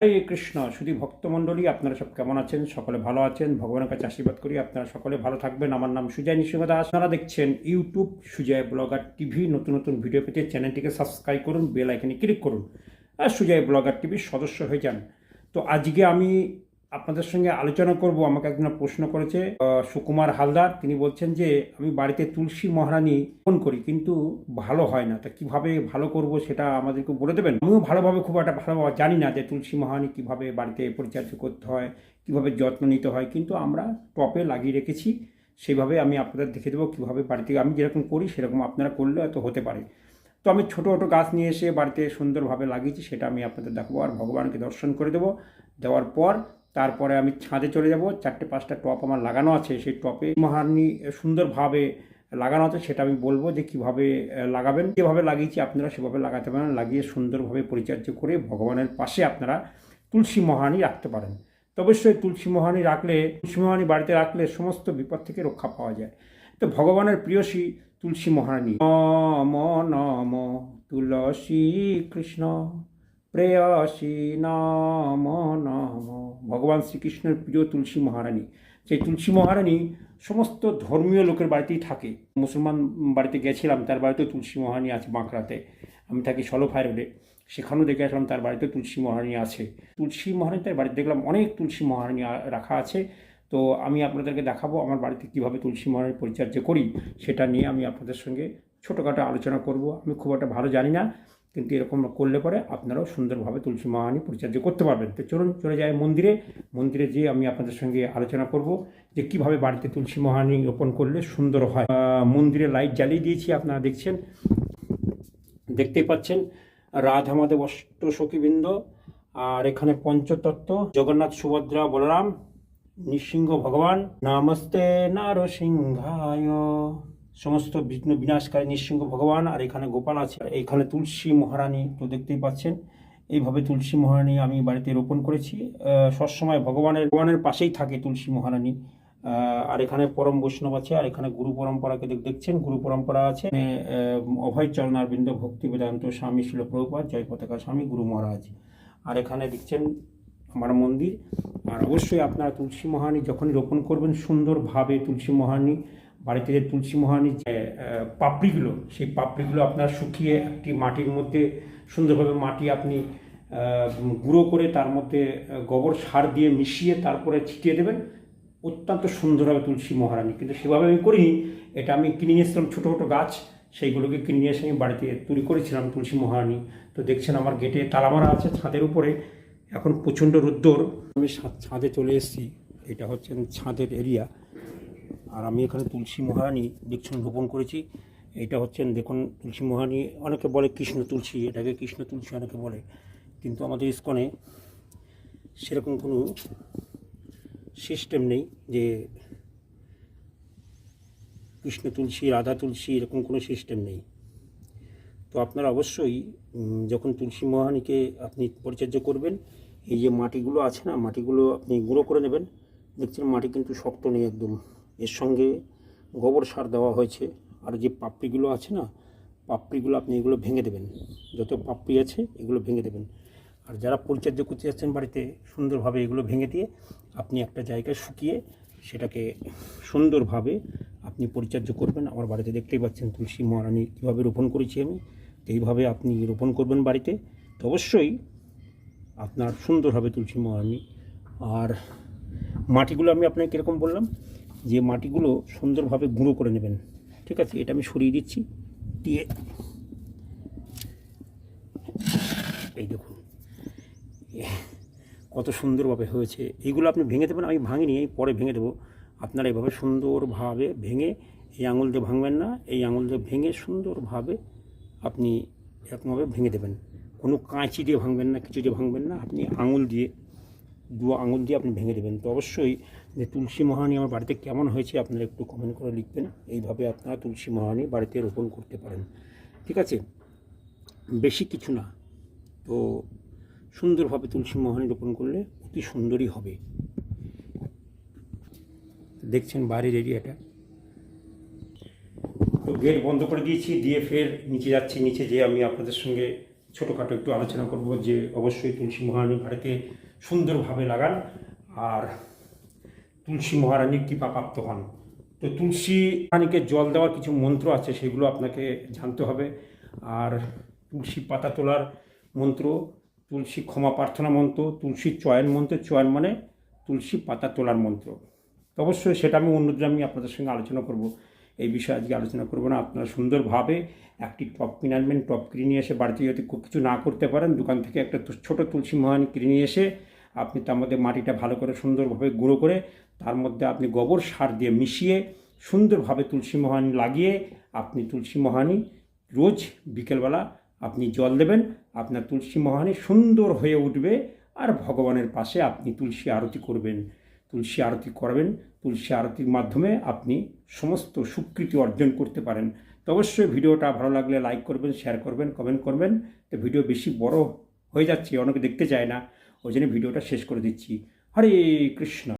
হরে কৃষ্ণ শুধু ভক্তমণ্ডলী, আপনারা সব কেমন আছেন? সকলে ভালো আছেন? ভগবানের কাছে আশীর্বাদ করি আপনারা সকলে ভালো থাকবেন। আমার নাম সুজয় নৃসিংহ দাস আপনারা দেখছেন ইউটিউব সুজয় ব্লগার টিভি, নতুন নতুন ভিডিও পেতে চ্যানেলটিকে সাবস্ক্রাইব করুন, বেল আইকনে ক্লিক করুন। আর সুজয় ব্লগার টিভির সদস্য হয়ে যান। তো আজকে আমি আপনাদের সঙ্গে আলোচনা করব। আমাকে একজন প্রশ্ন করেছে সুকুমার হালদার। তিনি বলছেন যে, আমি বাড়িতে তুলসী মহারানী ফোন করি, কিন্তু ভালো হয় না। তা কীভাবে ভালো করব সেটা আমাদেরকে বলে দেবেন? আমিও ভালোভাবে খুব একটা ভালোভাবে জানি না যে, তুলসী মহারানী কীভাবে বাড়িতে পরিচর্যা করতে হয়, কীভাবে যত্ন নিতে হয়, কিন্তু আমরা টপে লাগিয়ে রেখেছি। সেইভাবে আমি আপনাদের দেখে দেবো কীভাবে বাড়িতে আমি যেরকম করি, সেরকম আপনারা করলে হয়তো হতে পারে। তো আমি ছোটো ছোটো গাছ নিয়ে এসে বাড়িতে সুন্দরভাবে লাগিয়েছি, সেটা আমি আপনাদের দেখাবো। আর ভগবানকে দর্শন করে দেবো। দেওয়ার পর তারপরে আমি ছাদে চলে যাব। চারটে, পাঁচটা টপ আমার লাগানো আছে, সেই টপে মহারানী সুন্দরভাবে লাগানো আছে, সেটা আমি বলব যে কীভাবে লাগাবেন। যেভাবে লাগিয়েছি আপনারা সেভাবে লাগাতে পারেন, লাগিয়ে সুন্দরভাবে পরিচর্যা করে ভগবানের পাশে আপনারা তুলসী মহারানী রাখতে পারেন। তো অবশ্যই তুলসী মহানি রাখলে, তুলসী মহানি বাড়িতে রাখলে সমস্ত বিপদ থেকে রক্ষা পাওয়া যায়। তো ভগবানের প্রিয়সী তুলসী মহারানী। নম নম, তুলসী কৃষ্ণ। প্রেয়সী নাম, নম। ভগবান শ্রীকৃষ্ণের প্রিয় তুলসী মহারানী। সেই তুলসী মহারানী সমস্ত ধর্মীয় লোকের বাড়িতেই থাকে। মুসলমান বাড়িতে গেছিলাম, তার বাড়িতে তুলসী মহারানী আছে বাঁকড়াতে। আমি থাকি সলোফাই রোডে। সেখানেও দেখে আসলাম তার বাড়িতে তুলসী মহারানী আছে। তুলসী মহারানী তার বাড়িতে দেখলাম অনেক তুলসী মহারানী রাখা আছে। তো আমি আপনাদেরকে দেখাবো আমার বাড়িতে কীভাবে তুলসী মহারানীর পরিচর্যা করি, সেটা নিয়ে আমি আপনাদের সঙ্গে ছোটোখাটো আলোচনা করব। আমি খুব একটা ভালো জানি না। কিন্তু এরকম করলে পরে আপনারাও সুন্দরভাবে তুলসী মহারানী পরিচর্যা করতে পারবেন। তো চলুন, চলে যায় মন্দিরে। মন্দিরে যেয়ে আমি আপনাদের সঙ্গে আলোচনা করব যে কীভাবে বাড়িতে তুলসী মহারানী রোপণ করলে সুন্দর হয়। মন্দিরে লাইট জ্বালিয়ে দিয়েছি, আপনারা দেখছেন। দেখতেই পাচ্ছেন, রাধা মাধব অষ্ট সখীবৃন্দ আর এখানে পঞ্চতত্ত্ব, জগন্নাথ, সুভদ্রা, বলরাম, নৃসিংহ ভগবান। নমস্তে নারসিংহায়। সমস্ত বিঘ্ন বিনাশকারী নৃসিংহ ভগবান আর এখানে গোপাল আছে। এখানে তুলসী মহারানী তো দেখতেই পাচ্ছেন। এইভাবে তুলসী মহারানী আমি বাড়িতে রোপণ করেছি। সবসময় ভগবানের ভগবানের পাশেই থাকে তুলসী মহারানী। আর এখানে পরম বৈষ্ণব আছে আর এখানে গুরু পরম্পরাকে দেখ- দেখছেন, গুরু পরম্পরা আছে। অভয় চরণারবিন্দ ভক্তি বেদান্ত স্বামী শিল প্রভুপাত, জয় পতাকা স্বামী গুরু মহারাজ। আর এখানে দেখছেন আমার মন্দির। আর অবশ্যই আপনারা তুলসী মহারানী যখনই রোপণ করবেন, সুন্দরভাবে তুলসী মহারানী বাড়িতে যে তুলসী মহারানীর যে পাপড়িগুলো, সেই পাপড়িগুলো আপনার শুকিয়ে একটি মাটির মধ্যে সুন্দরভাবে মাটি আপনি গুঁড়ো করে তার মধ্যে গোবর সার দিয়ে মিশিয়ে তারপরে ছিটিয়ে দেবেন। অত্যন্ত সুন্দর হবে তুলসী মহারানী কিন্তু সেভাবে আমি করিনি। এটা আমি কিনে নিয়ে এসেছিলাম ছোটো ছোটো গাছ। সেইগুলোকে কিনে নিয়ে এসে আমি বাড়িতে তৈরি করেছিলাম তুলসী মহারানী তো দেখছেন আমার গেটে তালা মারা আছে ছাদের উপরে। এখন প্রচণ্ড রোদ্দুর। আমি ছাদে চলে এসেছি। এটা হচ্ছে ছাদের এরিয়া। আর আমি এখানে তুলসী মহারানী দেখছেন রোপণ করেছি। এটা হচ্ছেন, দেখুন, তুলসী মহারানী, অনেকে বলে কৃষ্ণ তুলসী, এটাকে কৃষ্ণ তুলসী অনেকে বলে। কিন্তু আমাদের ইস্কনে সেরকম কোনো সিস্টেম নেই যে কৃষ্ণ তুলসী, রাধা তুলসী, এরকম কোনো সিস্টেম নেই। তো আপনারা অবশ্যই যখন তুলসী মহারানীকে আপনি পরিচর্যা করবেন, এই যে মাটিগুলো আছে না, মাটিগুলো আপনি গুঁড়ো করে নেবেন। দেখছেন মাটি কিন্তু শক্ত নেই একদম। এর সঙ্গে গোবর সার দেওয়া হয়েছে। আর যে পাপড়িগুলো আছে না, পাপড়িগুলো আপনি এগুলো ভেঙে দেবেন। যত পাপড়ি আছে, এগুলো ভেঙে দেবেন। আর যারা পরিচর্যা করতে যাচ্ছেন বাড়িতে, সুন্দরভাবে এগুলো ভেঙে দিয়ে আপনি একটা জায়গায় শুকিয়ে সেটাকে সুন্দরভাবে আপনি পরিচর্যা করবেন। আমার বাড়িতে দেখতেই পাচ্ছেন তুলসী মহারানি কীভাবে রোপণ করেছি আমি। তো এইভাবে আপনি রোপণ করবেন বাড়িতে। তো অবশ্যই আপনার সুন্দর হবে তুলসী মহারানি। আর মাটিগুলো আমি আপনাকে কীরকম বললাম? যে মাটিগুলো সুন্দরভাবে গুঁড়ো করে নেবেন। ঠিক আছে? এটা আমি সরিয়ে দিচ্ছি। দিয়ে এই দেখুন। কত সুন্দরভাবে হয়েছে। এইগুলো আপনি ভেঙে দেবেন, আমি ভাঙিনি, এই পরে ভেঙে দেবো। আপনারা এভাবে সুন্দরভাবে ভেঙে এই আঙুল দিয়ে ভাঙবেন না। এই আঙুল দিয়ে ভেঙে সুন্দরভাবে আপনি এরকমভাবে ভেঙে দেবেন। কোনো কাঁচি দিয়ে ভাঙবেন না, কিছু দিয়ে ভাঙবেন না। আপনি আঙুল দিয়ে দু আঙুল দিয়ে আপনি ভেঙে দেবেন। তো অবশ্যই যে তুলসী মহারানী আমার বাড়িতে কেমন হয়েছে আপনারা একটু কমেন্ট করে লিখবেন। এইভাবে আপনারা তুলসী মহারানী বাড়িতে রোপণ করতে পারেন। ঠিক আছে? বেশি কিছু না। তো সুন্দরভাবে তুলসী মহারানী রোপণ করলে অতি সুন্দরই হবে। দেখছেন বাইরের এরিয়াটা তো গেট বন্ধ করে দিয়েছি, দিয়ে ফের নিচে যাচ্ছি। নিচে যেয়ে আমি আপনাদের সঙ্গে ছোটোখাটো একটু আলোচনা করব যে অবশ্যই তুলসী মহারানী ঘাড়িতে সুন্দরভাবে লাগান, আর তুলসী মহারানী কৃপাপ্রাপ্ত হন। তো তুলসী রানীকে জল দেওয়ার কিছু মন্ত্র আছে, সেগুলো আপনাকে জানতে হবে। আর তুলসী পাতা তোলার মন্ত্র, তুলসী ক্ষমা প্রার্থনা মন্ত্র, তুলসী চয়ন মন্ত্র, চয়ন মানে তুলসী পাতা তোলার মন্ত্র। অবশ্যই সেটা আমি অন্যদিন আমি আপনাদের সঙ্গে আলোচনা করব। এই বিষয়ে আজকে আলোচনা করব না। আপনারা সুন্দরভাবে একটি টপ কিনে আনবেন টপ কিনে নিয়ে এসে বাড়িতে যদি কিছু না করতে পারেন, দোকান থেকে একটা ছোট তুলসী মহানি কিনে নিয়ে এসে আপনি তার মধ্যে মাটিটা ভালো করে সুন্দরভাবে গুঁড়ো করে তার মধ্যে আপনি গোবর সার দিয়ে মিশিয়ে সুন্দরভাবে তুলসী মহানি লাগিয়ে আপনি তুলসী মহানি রোজ বিকেলবেলা আপনি জল দেবেন, আপনার তুলসী মহানি সুন্দর হয়ে উঠবে আর ভগবানের পাশে আপনি তুলসী আরতি করবেন। তুলসী আরতি করবেন। তুলসী আরতির মাধ্যমে আপনি সমস্ত স্বীকৃতি অর্জন করতে পারেন। তো অবশ্যই ভিডিওটা ভালো লাগলে লাইক করবেন শেয়ার করবেন কমেন্ট করবেন। তো ভিডিও বেশি বড় হয়ে যাচ্ছে, অনেকে দেখতে চায় না। ওই জন্য ভিডিওটা শেষ করে দিচ্ছি। হরে কৃষ্ণ।